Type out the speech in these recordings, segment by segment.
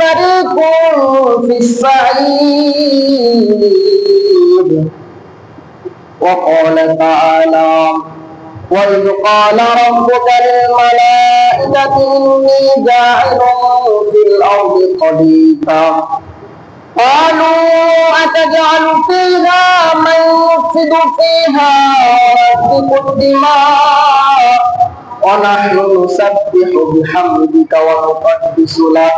فريق في السعير وقال تعالى وإذ قال ربك للملائكة إني جاعل في الأرض خليفة. قالوا أتجعل فيها من يفسد فيها ويسفك الدماء؟ ونحن نسبح بحمدك ونقدس لك.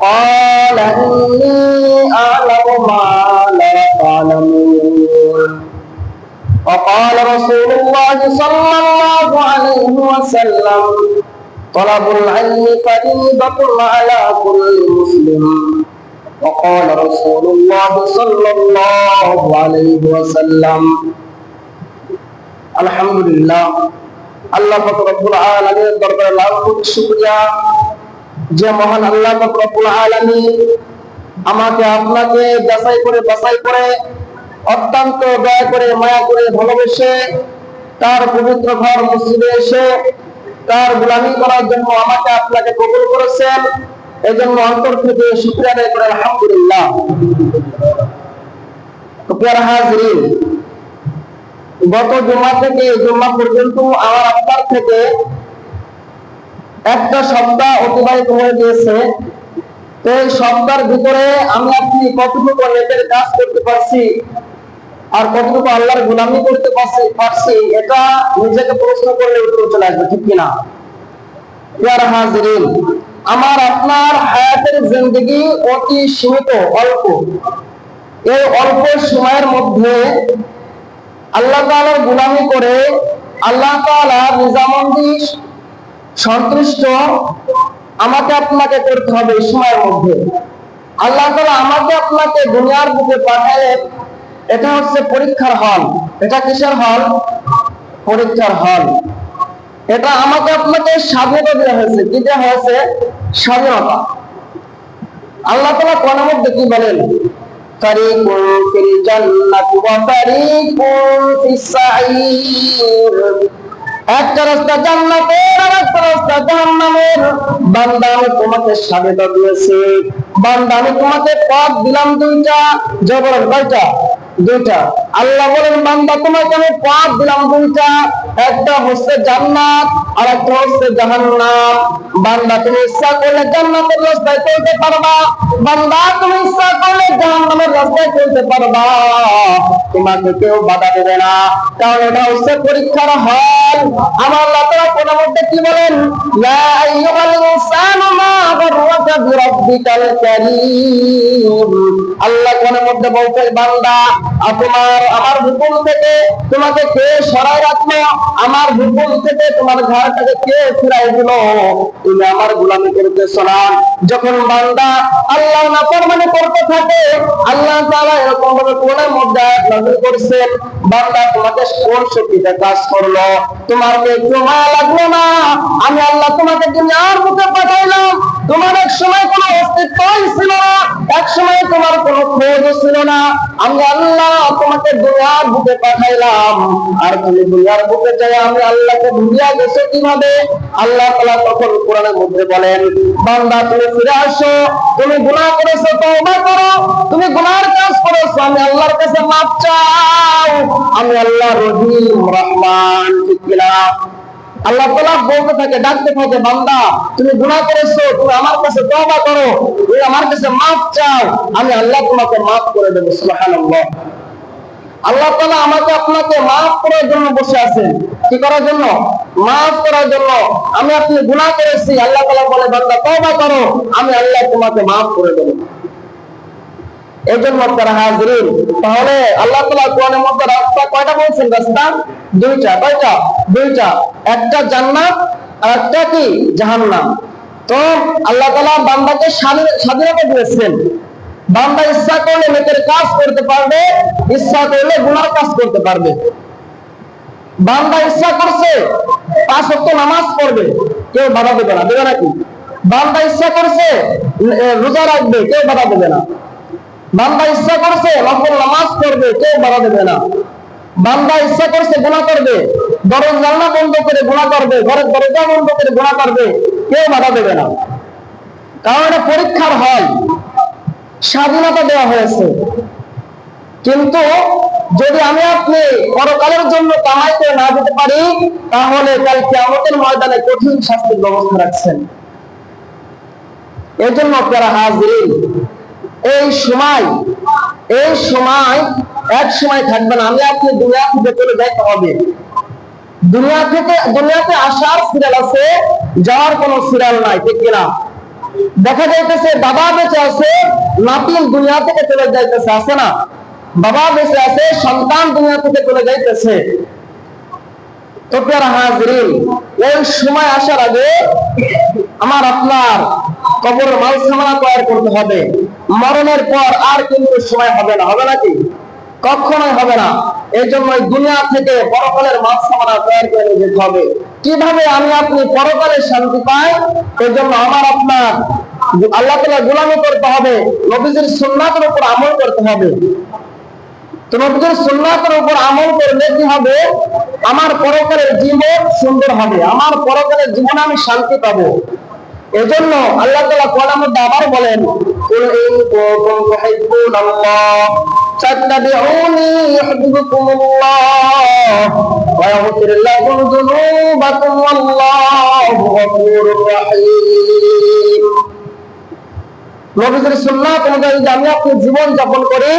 قال إني أعلم ما لا تعلمون وقال رسول الله صلى الله عليه وسلم طلب العلم فريضة على كل مسلم وقال رسول الله صلى الله عليه وسلم الحمد لله আল্লাহ রব্বুল আলামিনের দরবারে লাখ কোটি শুকরিয়া যে মহান আল্লাহ রব্বুল আলামিন আমাকে আপনাকে যাচাই করে বাছাই করে, অত্যন্ত দয়া করে, মায়া করে ভালোবেসে তার পবিত্র ঘর মসজিদে এসে তার গোলামি করার জন্য আমাকে আপনাকে কবুল করেছেন। এই জন্য অন্তর থেকে শুক্রিয়া আদায় করে, আলহামদুলিল্লাহ। গত জুমা থেকে জুম্মা পর্যন্ত আমার আপনার থেকে একটা সপ্তাহ অতিবাহিত হয়ে গিয়েছে। তো এই সপ্তাহের ভিতরে আমি আপনি কতটুকু নেটের কাজ করতে পারছি আর কতটুকু আল্লাহর গোলামি করতে পারছি পারছি, এটা নিজেকে প্রশ্ন করলে উত্তর চলে আসবে, ঠিক কিনা? ইয়ার হাজরিন, আমার আপনার হায়াতের জিন্দগি অতি সীমিত, অল্প। এই অল্প সময়ের মধ্যে আল্লাহ তাআলার গোলামি করে আল্লাহ তাআলা নিজামন্দি সন্তুষ্ট আমাকে আপনাকে করতে হবে এই সময়ের মধ্যে। আল্লাহ তাআলা আমাকে আপনাকে দুনিয়ার বুকে পাঠায় এটা হচ্ছে পরীক্ষার হল। এটা কিসের হল? পরীক্ষার হল। এটা আমাকে আপনাকে স্বাধীনতা দেওয়া হয়েছে। কি দেওয়া হয়েছে? স্বাধীনতা। আল্লাহ তালা কোন মধ্যে কি বলেন? ফিল জান্নাতি ওয়া একটা রাস্তা জান্নাতের আর একটা রাস্তা জাহান্নামের। বান্দা আমি তোমাকে স্বাগত দিয়েছি। বান্দা আমি তোমাকে পথ দিলাম দুইটা, জবর কয়টা? দুইটা। আল্লাহ বলেন, বান্দা তোমাকে আমি পথ দিলাম দুইটা। একটা হচ্ছে জান্নাত আর একটা হচ্ছে জাহান্নাম। বান্দা তুমি ইচ্ছা করলে জান্নাতের রাস্তায় চলতে পারবা। বান্দা তুমি ইচ্ছা করলে পরীক্ষার হল। আমার কোন মধ্যে কি বলেন? আল্লাহ কোন মধ্যে বলছে, বান্দা, তোমার, আমার হুকুম থেকে তোমাকে কে সরাই রাখল? আমার হুকুম থেকে তোমার ঘরটাকে কে ফিরাই দিল? তুমি আমার গোলামি করতেছো না? যখন বান্দা আল্লাহ নাফরমানি করতে থাকে আল্লাহ তাআলা এরকম ভাবে কোনের মধ্যে নাযিল করেছেন, বান্দা তোমাকে কোন শক্তিতে কাজ করল? তোমার কে জমা লাগল না? আমি আল্লাহ তোমাকে দুনিয়ার মুখে পাঠাইলাম। খোঁজও ছিল না। আমি আল্লাহ তোমাকে দুনিয়ার বুকে পাঠাইলাম। আর তুমি দুনিয়ার বুকে যাই আমি আল্লাহকে ভুলিয়া কীভাবে? আল্লাহ তাআলা তখন কোরআনের মধ্যে বলেন, বান্দা, তুমি ফিরে আসো, তুমি গুনাহ করেছ, তওবা করো, তুমি গুনাহর কাজ করেছ, আমি আল্লাহর কাছে মাফ চাও। আমি আল্লাহ রহিম, রহমান, ঠিক আল্লাহ তাআলা বলতে থাকে, ডাকতে থাকে, বান্দা, তুমি গুনাহ করেছ, তুমি আমার কাছে তওবা করো, তুমি আমার কাছে মাফ চাও, আমি আল্লাহ তোমাকে মাফ করে দেব, সুবহানাল্লাহ। আল্লাহ তাআলা আমাকে আপনাকে মাফ করার জন্য বসে আছেন। কি করার জন্য? মাফ করার জন্য। আমি আপনি গুনাহ করেছি, আল্লাহ তাআলা বলে, বান্দা, তওবা করো, আমি আল্লাহ তোমাকে মাফ করে দেব। তাহলে আল্লাহ কোরআনের মধ্যে রাস্তা কয়টা বলছেন? রাস্তা দুইটা, কয়টা? দুইটা। একটা জান্নাত আর একটা কি? জাহান্নাম। তো আল্লাহ তাআলা বান্দাকে স্বাধীনতা দিয়েছেন। বান্দা ইচ্ছা করলে কাজ করতে পারবে, ইচ্ছা করলে গুনার কাজ করতে পারবে। বান্দা ইচ্ছা করছে পাঁচ ওয়াক্ত নামাজ পড়বে, কেউ বাধা দেবে না, দেবে নাকি? বান্দা ইচ্ছা করছে রোজা রাখবে, কেউ বাধা দেবে না। বান্দা ইচ্ছা করছে নফল নামাজ পড়বে, কেউ বাধা দেবে না। বান্দা ইচ্ছা করছে, গুনাহ করবে। দরজ জানলা বন্ধ করে গুনাহ করবে, ঘরের দরজা বন্ধ করে গুনাহ করবে, কেউ বাধা দেবে না। কারণ এটা পরীক্ষার হল স্বাধীনতা দেওয়া হয়েছে। কিন্তু যদি আমি আপনি পরকালের জন্য কামাই করে না যেতে পারি, তাহলে কাল কেমতের ময়দানে কঠিন শাস্তির ব্যবস্থা রাখছেন। এই জন্য আপনারা হাজির। এই সময় এই সময়, এক সময় থাকবে না। আমি আপনি দুনিয়া থেকে চলে যাইতে হবে। দুনিয়া থেকে, দুনিয়াতে আসার সিরিয়াল আছে, যাওয়ার কোনো সিরিয়াল নাই, ঠিক কিনা? দেখা যাইতেছে, বাবা বেঁচে আছে, নাতিন দুনিয়া থেকে চলে যাইতেছে, আছে না? বাবা বেঁচে আছে, সন্তান দুনিয়া থেকে চলে যাইতেছে। তো ওই সময় আসার আগে আমার আপনার কবর মাল সামানা তৈরি করতে হবে। মরণের পর আর কিন্তু সময় হবে না। হবে নাকি কখনোই হবে না। এই জন্য দুনিয়া থেকে পরকালের মাল সামানা তৈরি করে যেতে হবে। কীভাবে আমি আপনি পরকালে শান্তি পাই? এই জন্য আমার আপনার আল্লাহ তালা গোলামি করতে হবে। নবীজির সুন্নাতের উপর আমল করতে হবে। তো নবীজির সুন্নাতের উপর আমল করলে কি হবে? আমার পরকালের জীবন সুন্দর হবে। আমার পরকালের জীবনে আমি শান্তি পাবো। এজন্য আল্লাহ তাআলা কোরআনের মধ্যে আবার বলেন রহিম. নবীদের সুন্নাত অনুযায়ী যদি আমি আপনি জীবন যাপন করি,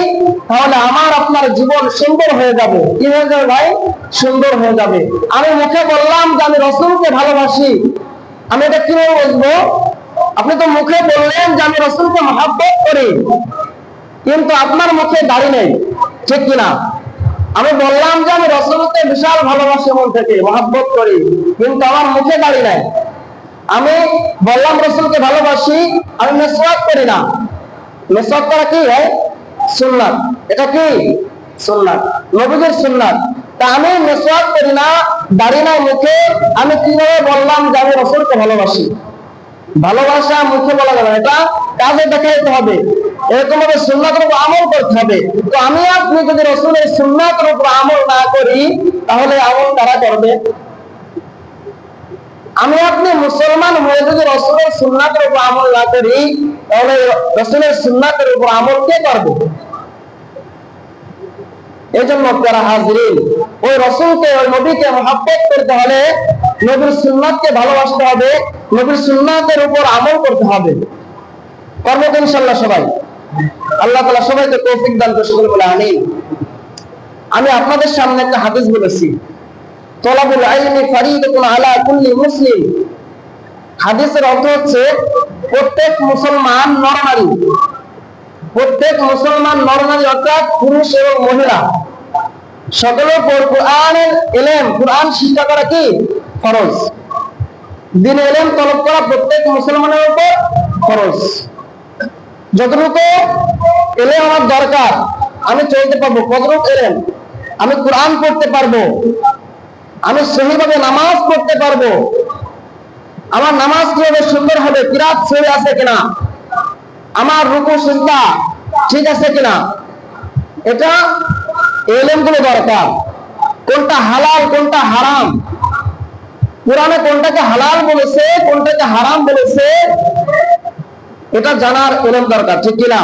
তাহলে আমার আপনার জীবন সুন্দর হয়ে যাবে। কি হয়ে যাবে ভাই? সুন্দর হয়ে যাবে। আমি মুখে বললাম যে আমি রসুলকে ভালোবাসি। আমি এটা কীভাবে বলব আপনি তো মুখে বললেন যে আমি রসুলকে মহাব্বত করি। কিন্তু আপনার মুখে দাড়ি নেই। ঠিক কিনা? আমি বললাম যে আমি রসুলকে বিশাল ভালোবাসি মন থেকে, মহাব্বত করি। কিন্তু আমার মুখে দাড়ি নাই। আমি বললাম রসুলকে ভালোবাসি, আমি মেসওয়াক করি না। মেসওয়াক করা কি হয় সুন্নাত। এটা কি? সুন্নাত। নবীদের সুন্নাত। তা আমি মেসওয়াক করি না, দাড়ি নাই মুখে, আমি কীভাবে বললাম যে আমি রসুলকে ভালোবাসি? ভালোবাসা মুখে বলা যাবে না। এটা কাজে দেখাইতে হবে। এরকম ভাবে সুন্নাতের উপর আমল করতে হবে। তো আমি আপনি যদি রসুলের সুন্নাতের উপর আমল না করি, তাহলে আমল তারা করবে? আমি আপনি মুসলমান হয়ে যদি রসুলের সুন্নাতের উপর আমল না করি, তাহলে রসুলের সুন্নাতের উপর আমল কে করবে? জন্য তারা হাজিরিন, ওই রসুলকে, ওই নবীকে মহাব্বত করতে হলে নবীর সুন্নাতকে ভালোবাসতে হবে, নবীর সুন্নাতের উপর আমল করতে হবে। করব ইনশাল্লাহ সবাই। আল্লাহ তালা সবাইকে তৌফিক দান করে সকলে বলে আমিন। আমি আপনাদের সামনে একটা হাদিস বলেছি। তলাবুল আইনি ফারিদাতুন আলা কুল্লি মুসলিম। হাদিসের অর্থ হচ্ছে, প্রত্যেক মুসলমান নরনারী। প্রত্যেক মুসলমান নরনারী অর্থাৎ পুরুষ এবং মহিলা। সকলের উপর কোরআনের এলেম, কোরআন শিক্ষা করা কি? ফরজ। দিন এলেম তলব করা প্রত্যেক মুসলমানের উপর ফরজ। যতটুকু এলেম আমার দরকার, আমি চলতে পারব। কতটুকু এলেম? আমি কোরআন পড়তে পারব। আমি সহিভাবে নামাজ পড়তে পারব। আমার নামাজ কীভাবে সুন্দর হবে, কিরাত সহি আছে কিনা? আমার রুকু সিজদা ঠিক আছে কিনা? এটা এলেমগুলো দরকার। কোনটা হালাল, কোনটা হারাম? কোরআনে কোনটাকে হালাল বলেছে, কোনটাকে হারাম বলেছে, এটা জানার এলেম দরকার, ঠিক কিনা?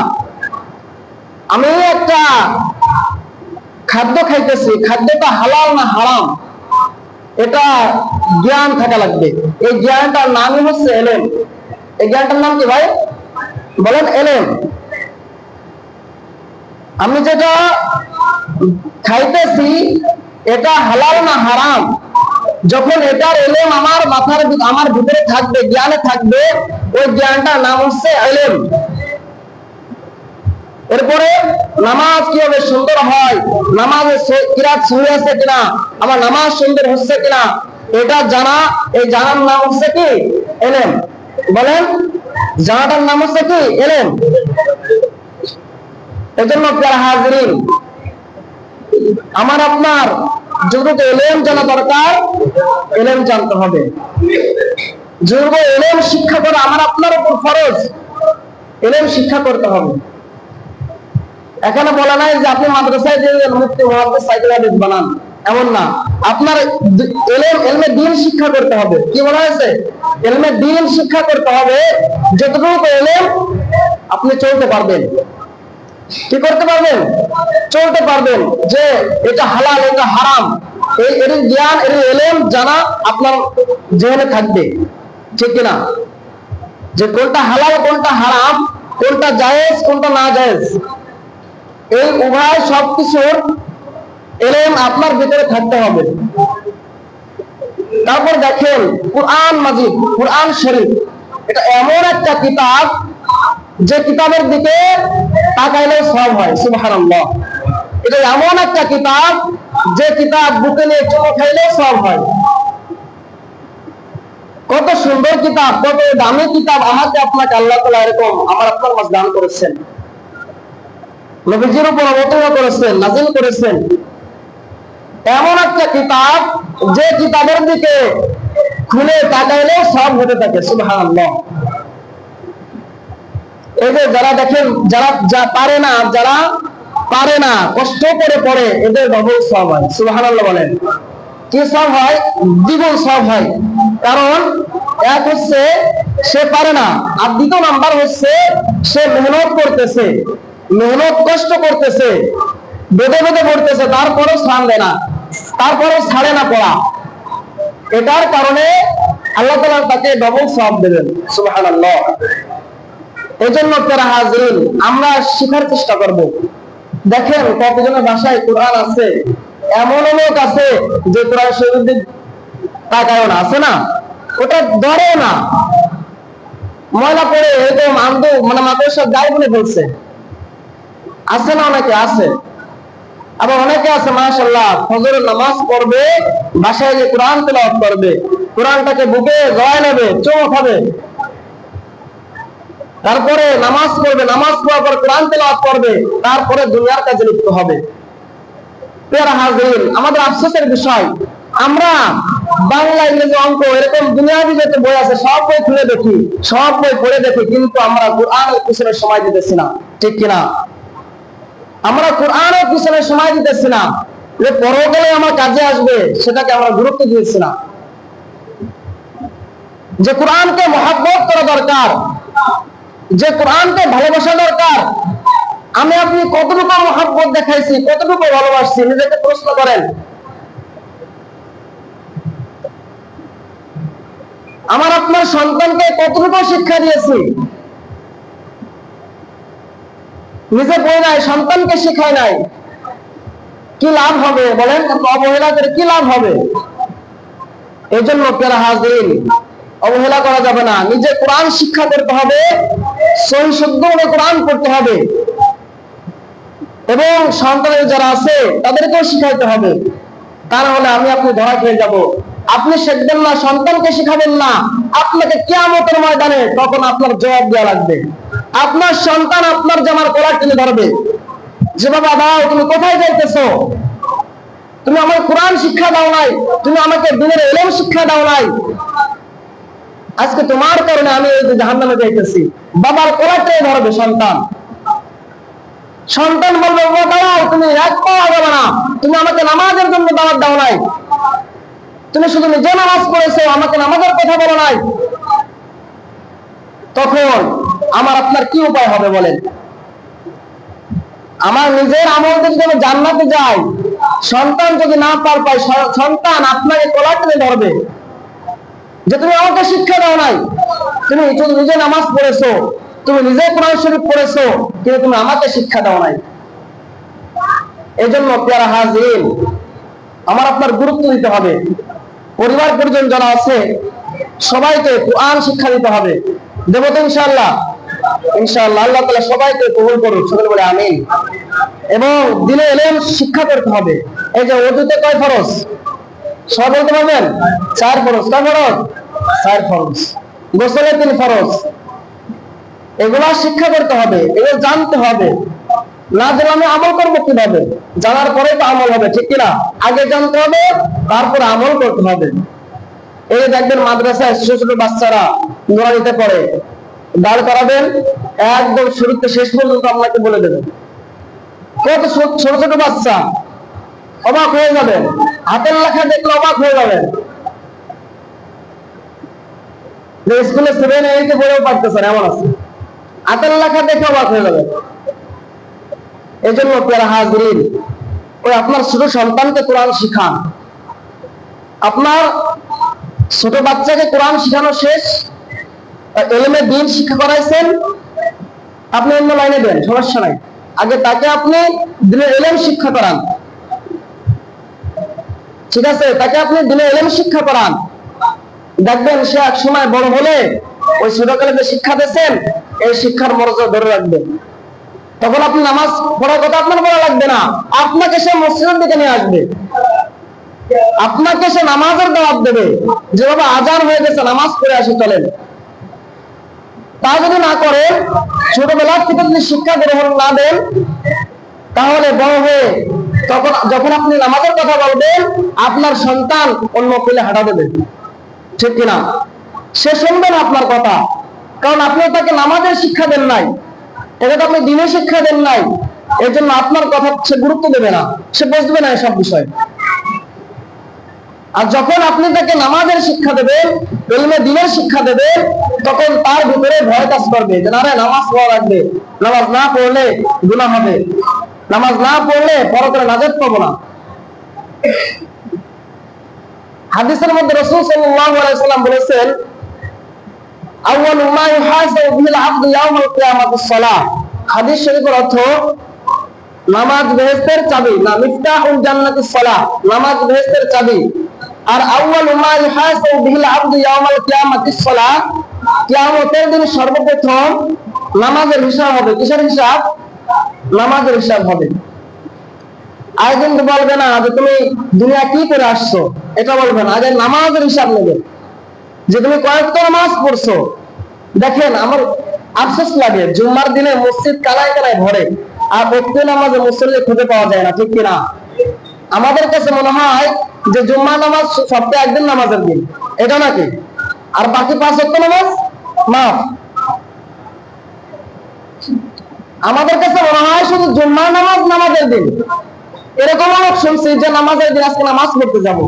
আমি একটা খাদ্য খাইতেছি, খাদ্যটা হালাল না হারাম? এটা জ্ঞান থাকা লাগবে। এই জ্ঞানটার নামই হচ্ছে এলেম। এই জ্ঞানটার নাম কি ভাই? বলেন এলেম। আমি যেটা খাইতেছি, এটা হালাল না হারাম? যখন এটার এলেম আমার মাথার আমার ভিতরে থাকবে, জ্ঞানে থাকবে, ওই জ্ঞানটার নাম হচ্ছে এলেম। এরপরে নামাজ কীভাবে সুন্দর হয়? নামাজে কিরাত সহি আছে কিনা? আমার নামাজ সুন্দর হচ্ছে কিনা? এটা জানা, এই জানার নাম হচ্ছে কি? এলেম। বলেন, জানাটার নাম হচ্ছে কি? এলেম। এজন্য প্যারা হাজরিন, আমার, আপনার যতটুকু এলেম জানা দরকার, এলেম জানতে হবে। যতটুকু এলেম শিক্ষা করা আমার, আপনার উপর ফরজ, এলেম শিক্ষা করতে হবে। এখানে বলা নাই যে আপনি মাদ্রাসায় যে মুক্তি মহাদ্দেশ সাইকেল বানান। এমন না। আপনার এলমে দিন শিক্ষা করতে হবে। কি বলা হয়েছে? এলমে দিন শিক্ষা করতে হবে, যতটুকু এলেম, আপনি চলতে পারবেন। কি করতে পারবেন? চলতে পারবেন যে এটা হালাল, এটা হারাম। এই এর জ্ঞান এর এলেম জানা আপনার জীবনে থাকবে। ঠিক কিনা? যে কোনটা হালাল, কোনটা হারাম, কোনটা জায়েজ, কোনটা না জায়েজ। এই উভয় সবকিছুর এলেম আপনার ভিতরে থাকতে হবে। তারপর দেখেন, কোরআন মাজিদ, কোরআন শরীফ। এটা এমন একটা কিতাব যে কিতাবের দিকে তাকাইলেও সব হয়, সুবহানাল্লাহ। এটা এমন একটা কিতাব যে কিতাব বুকে নিয়ে চুমো খাইলেও সব হয়। কত সুন্দর কিতাব, কত দামি কিতাব, আমাকে আপনাকে আল্লাহ তালা এরকম আমার আপনার মাঝ দান করেছেন। নবীজির উপর অবতীর্ণ করেছেন, নাজিল করেছেন। এমন একটা কিতাব, যে কিতাবের দিকে খুলে তাকাইলেও সব হতে থাকে, সুবহানাল্লাহ। এই যে যারা দেখেন, যারা যা পারে না, যারা পারে না, কষ্ট করে পড়ে, এদের ডবল সব হয়, সুবহানাল্লাহ বলেন। কি সব হয়? দ্বিগুণ সব হয়। কারণ এক হচ্ছে, সে পারে না। আর দ্বিতীয় নাম্বার হচ্ছে, সে মেহনত করতেছে। মেহনত কষ্ট করতেছে, বেঁধে বেঁধে পড়তেছে, তারপরেও ছাড় দেয় না, তারপরেও ছাড়ে না পড়া। এটার কারণে আল্লাহ তালা তাকে ডবল সব দেবেন, সুবহানাল্লাহ। এই জন্য তারা হাজরিন, আমরা শেখার চেষ্টা করব। দেখেন কতজনের বাসায় কোরআন আছে, এমন লোক আছে যে কোরআন দিক তাকায় না, আছে না? ওটা ধরে না। ময়লা পড়ে এরকম আন্দো মানে মাদ্রাসা গায়ে বলে বলছে আছে না অনেকে আছে? আবার অনেকে আছে মাশাল্লাহ ফজরের নামাজ পড়বে, বাসায় যে কোরআন তেলাওয়াত করবে, কোরআনটাকে বুকে গড়ায় নেবে চোখ হবে তারপরে নামাজ পড়বে, নামাজ পড়ার পর কোরআন তেলাওয়াত করবে, তারপরে দুনিয়ার কাজে লিপ্ত হবে। হাজির, আমাদের আফসোসের বিষয়, আমরা বাংলা ইংরেজি অঙ্ক এরকম দুনিয়াবি যত বই আছে, সব বই খুলে দেখি, সব বই পড়ে দেখি, কিন্তু আমরা কোরআনের পিছনে সময় দিতেছি না। ঠিক কিনা? আমরা কোরআনের পিছনে সময় দিতেছি না যে পরকালে আমার কাজে আসবে, সেটাকে আমরা গুরুত্ব দিয়েছি না যে কোরআনকে মহাব্বত করা দরকার, যে কোরআনকে ভালোবাসা দরকার, আমি আপনি কতটুকু মহাব্বত দেখাইছি, কতটুকু ভালোবাসছি, নিজেকে প্রশ্ন করেন। আমার আপনার সন্তানকে কতটুকু শিক্ষা দিয়েছি? নিজে বই নাই, সন্তানকে শিখায় নাই। কি লাভ হবে বলেন? অবহেলা করে কি লাভ হবে? এই জন্য পেরা হাজির অবহেলা করা যাবে না। নিজে কোরআন শিক্ষা করতে হবে, সহি শুদ্ধভাবে কোরআন করতে হবে। এবং সন্তানের যারা আছে, তাদেরকেও শিখাইতে হবে। তা না হলে আমি আপনি ধরা খেয়ে যাব। আপনি শিখবেন না, সন্তানকে শিখাবেন না। আপনাকে কেয়ামতের ময়দানে তখন আপনার জবাব দেওয়া লাগবে। আপনার সন্তান আপনার জামার কলার টেনে ধরবে। যে বাবা দাও তুমি কোথায় যাইতেছো? তুমি আমার কোরআন শিক্ষা দাও নাই, তুমি আমাকে দিনের এলেম শিক্ষা দাও নাই। আজকে তোমার কারণে আমি এই জাহান নামে যাইতেছি। বাবার কলার টেনে ধরবে সন্তান। সন্তান বলবে তুমি এক পাওয়া যাবে না। তুমি আমাকে নামাজের জন্য দাওয়াত দাও নাই। তুমি শুধু নিজে নামাজ পড়েছো, আমাকে নামাজের কথা বলো নাই। তখন আমার আপনার কি উপায় হবে বলেন? আমার নিজের আমল যদি আমি জান্নাতে যাই, সন্তান যদি না পার পায় সন্তান আপনাকে কলা টেনে ধরবে যে তুমি আমাকে শিক্ষা দাও নাই, তুমি শুধু নিজে নামাজ পড়েছো, তুমি নিজে কোরআন শরীফ পড়েছো, কিন্তু তুমি আমাকে শিক্ষা দাও নাই। এই জন্য পেয়ারা হাজির আমার আপনার গুরুত্ব দিতে হবে। পরিবার পরিজন যারা আছে, সবাইকে কোরআন শিক্ষা দিতে হবে। দেবো তো ইনশাআল্লাহ। ইনশাআল্লাহ আল্লাহ তাআলা সবাইকে কবুল করুন সকলে বলে আমিন। এবং দিনে এলেম শিক্ষা করতে হবে। এই যে অজুতে কয় ফরজ? সব বলতে পারবেন? চার ফরজ। কয় ফরজ? চার ফরজ। গোসলে তিন ফরজ। এগুলা শিক্ষা করতে হবে, এগুলো জানতে হবে। না জেনে আমি আমল করব কীভাবে? জানার পরে তো আমল হবে, ঠিক কিনা? আগে জানতে হবে, তারপর আমল করতে হবে। এই দেখবেন মাদ্রাসায় ছোট ছোট বাচ্চারা নোরানিতে পড়ে। দাঁড় করাবেন, একদম শুরুতে শেষ পর্যন্ত আপনাকে বলে দেবেন কত ছোট ছোট বাচ্চা, অবাক হয়ে যাবেন। হাতের লেখা দেখলে অবাক হয়ে যাবেন। স্কুলে সেভেন এইটে পড়েও পারতেছেন, এমন আছে। হাতের লেখা দেখে অবাক হয়ে যাবেন। এই জন্য পেয়ারা হাজরিন, ওই আপনার ছোট সন্তানকে কোরআন শিখান। আপনার ছোট বাচ্চাকে কোরআন শিখানো শেষ এলেমে দিন শিক্ষা করাইছেন, আপনি অন্য লাইনে দেন, সমস্যা নাই। আগে তাকে আপনি দিনের এলেম শিক্ষা করান। ঠিক আছে, তাকে আপনি দিনের এলেম শিক্ষা করান। দেখবেন সে এক সময় বড় হলে ওই ছোটকালে যে শিক্ষা দিয়েছেন, এই শিক্ষার মর্যাদা ধরে রাখবেন। তখন আপনি নামাজ পড়ার কথা আপনার বলা লাগবে না। আপনাকে সে মসজিদের দিকে নিয়ে আসবে। আপনাকে সে নামাজের দাওয়াত দেবে। যেভাবে আজান হয়ে গেছে, নামাজ পড়ে আসি, চলেন। তা যদি না করে ছোটবেলার থেকে যদি শিক্ষা গ্রহণ না দেন, তাহলে বড় হয়ে তখন, যখন আপনি নামাজের কথা বলবেন, আপনার সন্তান অন্য পেলে হাঁটা দেবে। ঠিক কিনা? সে শুনবে না আপনার কথা। কারণ আপনি তাকে নামাজের শিক্ষা দেন নাই। এটা তো আপনি দিনের শিক্ষা দেন নাই। এর জন্য আপনার কথা সে গুরুত্ব দেবে না। সে বুঝবে না এসব বিষয়। আর যখন আপনি তাকে নামাজের শিক্ষা দেবেন, এলমে দিনের শিক্ষা দেবেন, তখন তার ভিতরে ভয় কাজ করবে যে, না রে, নামাজ পড়া লাগবে। নামাজ না পড়লে গুনাহ হবে। নামাজ না পড়লে পরকালে নাজাত পাবো না। হাদিসের মধ্যে রাসূল সাল্লাম বলেছেন আউয়ালু মা ইউহাসাবু বিল আবদু ইয়াউমাল কিয়ামাতিস সালাহ। হাদিস শরীফের অর্থ, নামাজ বেহেশতের চাবি, না মিফতাহুল জান্নাতিস সালাহ, নামাজ বেহেশতের চাবি। আর আউয়ালু মা ইউহাসাবু বিল আবদু ইয়াউমাল কিয়ামাতিস সালাহ, কিয়ামতের দিন সর্বপ্রথম নামাজের হিসাব হবে। কিসের হিসাব? নামাজের হিসাব হবে। আর কিন্তু বলবে না যে তুমি দুনিয়া কি করে আসছো? এটা বলবে না। আগে নামাজের হিসাব নেবে। যে তুমি কয়েকটা নামাজ পড়ছো। দেখেন আমার আফসোস লাগে, জুম্মার দিনে মসজিদ কালায় কালায় ভরে, আর প্রত্যেক নামাজে মসজিদে খুঁজে পাওয়া যায় না, ঠিক কিনা? আমাদের কাছে মনে হয় যে জুম্মা নামাজ সপ্তাহে একদিন নামাজের দিন, এটা নাকি? আর বাকি পাঁচ হত্য নামাজ? মাফ আমাদের কাছে মনে হয় শুধু জুম্মার নামাজ নামাজের দিন। এরকম অনেক শুনছি যে নামাজের দিন আজকে নামাজ পড়তে যাব।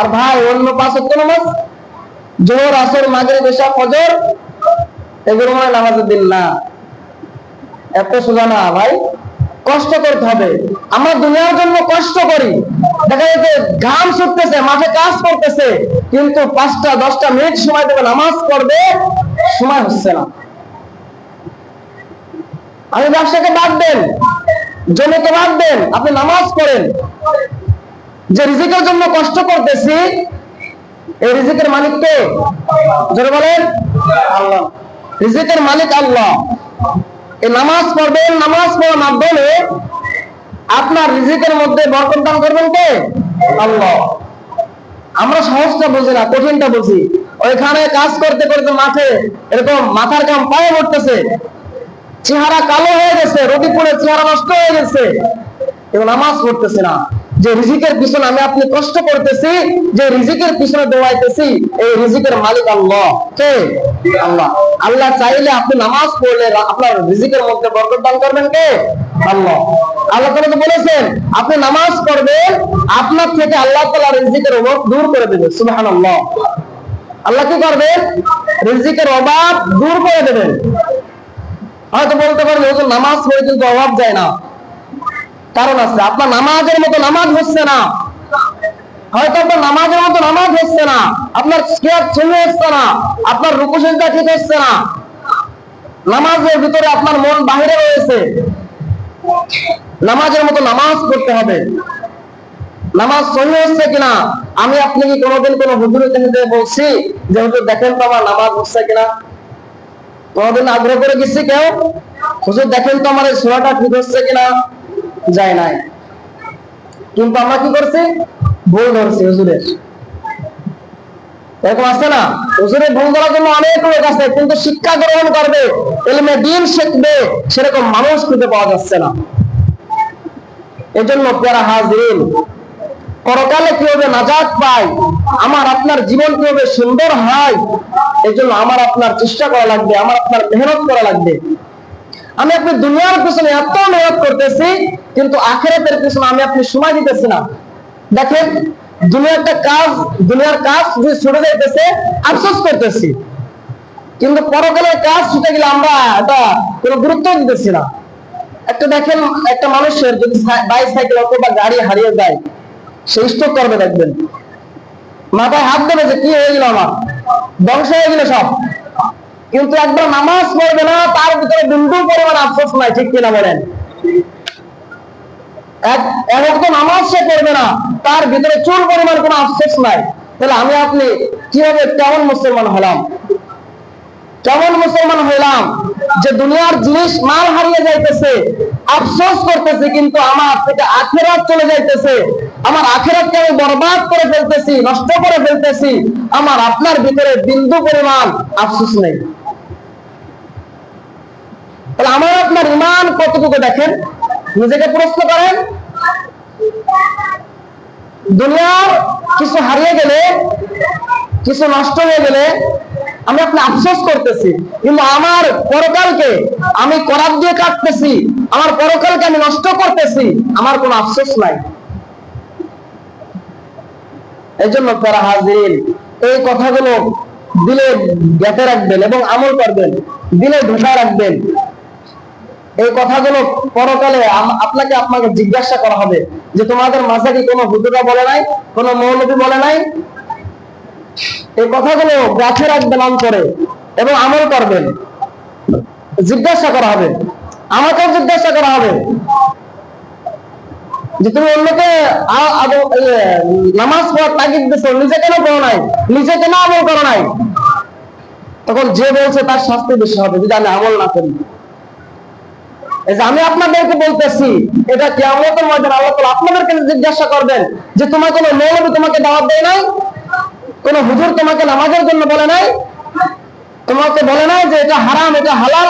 আর ভাই, অন্য পাঁচ হত্য নামাজ? জোহর, আসর, মাগরিব এশা ফজর, এগুলো মনে নামাজের দিন না। এত সোজা না ভাই। কষ্ট করতে হবে। আমরা দুনিয়ার জন্য কষ্ট করি। দেখা যাচ্ছে ঘাম ছুটতেছে, মাঠে কাজ করতেছে, কিন্তু পাঁচটা, দশটা মিনিট সময় দেবে, নামাজ পড়বে, সময় হচ্ছে না। আপনি ব্যবসাকে বাদ দেন, জমিকে বাদ দেন, আপনি নামাজ পড়েন। যে রিজিকের জন্য কষ্ট করতেছি এই রিজিকের মালিক কে? বলেন। আল্লাহ। রিজিকের মালিক আল্লাহ। এই নামাজ পড়বেন নামাজ পড়ার মাধ্যমে আপনার রিজিকের মধ্যে বরকত দান করবেন কে? আল্লাহ। আমরা সহজটা বুঝি না কঠিনটা বুঝি। ওইখানে কাজ করতে করতে মাঠে এরকম মাথার কাম পায়ে পড়তেছে। চেহারা কালো হয়ে গেছে রোগী পড়ে চেহারা নষ্ট হয়ে গেছে। এবং নামাজ পড়তেছে না। যে রিজিকের পিছনে আমি আপনি কষ্ট করতেছি, যে রিজিকের পিছনে দৌড়াইতেছি, এই রিজিকের মালিক আল্লাহ। কে? আল্লাহ। আল্লাহ চাইলে আপনি নামাজ পড়লে আপনার রিজিকের মধ্যে বরকত দান করবেন কে? আল্লাহ। আল্লাহ তাআলা তো বলেছেন, আপনি নামাজ পড়বেন, আপনার থেকে আল্লাহ তাআলা রিজিকের অভাব দূর করে দেবে সুবহানাল্লাহ। আল্লাহ আল্লাহ কি করবেন? রিজিকের অভাব দূর করে দেবেন। হয়তো বলতে পারেন নামাজ পড়ে কিন্তু অভাব যায় না। কারণ আছে। আপনার নামাজের মতো নামাজ হচ্ছে না। হয়তো আপনার নামাজের মতো নামাজ হচ্ছে না। আপনার স্কেয়ার চলে হচ্ছে না। আপনার রুকু সেজদা ঠিক হচ্ছে না। নামাজের ভিতরে আপনার মন বাহিরে রয়েছে। নামাজের মতো নামাজ পড়তে হবে। নামাজ সহি হচ্ছে কিনা? আমি আপনি কি কোনোদিন কোনো হুজুরের যেয়ে বলছি যে, হুজুর, দেখেন তো আমার নামাজ হচ্ছে কিনা? কোনোদিন আগ্রহ করে গেছি কেউ? হুজুর, দেখেন তো আমার এই সোনাটা ঠিক হচ্ছে কিনা? যায় নাই। কিন্তু আমরা কি করছি? ভুল ধরছি, হুজুরের। এরকম আছে না? হুজুরের ভুল ধরার জন্য অনেক লোক আছে, কিন্তু শিক্ষা গ্রহণ করবে, এলমে দিন শিখবে, সেরকম মানুষ খুঁজে পাওয়া যাচ্ছে না। এজন্য পেয়ারা হাজির পরকালে কীভাবে নাজাত পাই। আমার আপনার জীবন কীভাবে সুন্দর হয়। এই আমার আপনার চেষ্টা করা লাগবে, আমার আপনার মেহনত করা লাগবে। আমি আপনি দুনিয়ার পিছনে এত মেহনত করতেছি, কিন্তু আখেরাতের পিছনে আমি আপনি সময় দিতেছি না। দেখেন দুনিয়ার একটা কাজ, দুনিয়ার কাজ যে ছুটে যাইতেছে, আফসোস করতেছি। কিন্তু পরকালের কাজ ছুটে গেলে আমরা এটা কোনো গুরুত্ব দিতেছি না। একটা দেখেন, একটা মানুষের যদি বাইসাইকেল অথবা গাড়ি হারিয়ে যায়, সে স্টক করবে, দেখবেন। মাথায় হাত দেবে যে, কি হয়ে গেল আমার? ধ্বংস হয়ে গেল সব। কিন্তু একবার নামাজ পড়বে না, তার ভিতরে বিন্দু পরিমাণ আফসোস নাই, ঠিক কিনা বলেন? এক তো নামাজ সে পড়বে না, তার ভিতরে চুল পরিমাণ কোনো আফসোস নাই। তাহলে আমি আপনি কীভাবে কেমন মুসলমান হলাম? কেমন মুসলমান হইলাম যে দুনিয়ার জিনিস মাল হারিয়ে যাইতেছে, আফসোস করতেছে, কিন্তু আমার থেকে আখেরাত চলে যাইতেছে। আমার আখেরাতকে আমি বরবাদ করে ফেলতেছি, নষ্ট করে ফেলতেছি। আমার আপনার ভিতরে বিন্দু পরিমাণ আফসোস নেই। তাহলে আমার আপনার ইমান কতটুকু দেখেন? নিজেকে প্রশ্ন করেন। দুনিয়ার কিছু হারিয়ে গেলে, কিছু নষ্ট হয়ে গেলে আমি আপনি আফসোস করতেছি। কিন্তু আমার পরকালকে আমি করার দিয়ে কাটতেছি, আমার পরকালকে আমি নষ্ট করতেছি, আমার কোনো আফসোস নাই। এই জন্য তারা হাজির। এই কথাগুলো দিলে গেঁথে রাখবেন এবং আমল করবেন, দিলে ঢোকা রাখবেন। এই কথাগুলো পরকালে আপনাকে আপনাকে জিজ্ঞাসা করা হবে যে তোমাদের মাঝে কি কোনো হুজুরা বলে নাই? কোনো মৌলবী বলে নাই? এই কথাগুলো গাছে রাখবেন অন্তরে এবং আমল করবেন। জিজ্ঞাসা করা হবে। আমাকেও জিজ্ঞাসা করা হবে। যে তুমি অন্যকে নামাজ পড়ার তাগিদ দিছো, নিজে কেন পড়ো নাই? নিজে কেন আমল করো নাই? তখন যে বলছে তার শাস্তি বেশি হবে যদি আমি আমল না করি। আমি আপনাদেরকে বলতেছি, এটা কি ময়দান আল্লাহ আপনাদেরকে জিজ্ঞাসা করবেন যে তোমার কোনো মৌলবী তোমাকে দাওয়াত দেয় নাই? কোন হুজুর তোমাকে নামাজের জন্য বলে নাই? তোমাকে বলে নাই যে এটা হারাম, এটা হালাল?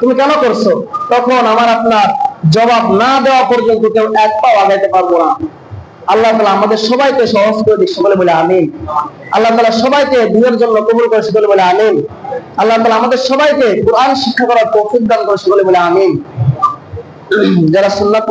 তুমি কেন করছ? তখন আমার আপনার জবাব না দেওয়া পর্যন্ত কেউ এক পাওয়া আগাইতে পারব না। আল্লাহ তালা আমাদের সবাইকে সহজ করে দিক, সকলে বলে আমিন। আল্লাহ তালা সবাইকে দিনের জন্য কবুল করে, সকলে বলে আমিন। আল্লাহ তালা আমাদের সবাইকে কোরআন শিক্ষা করার তৌফিক দান করে বলে আমিন। যারা সুন্নাত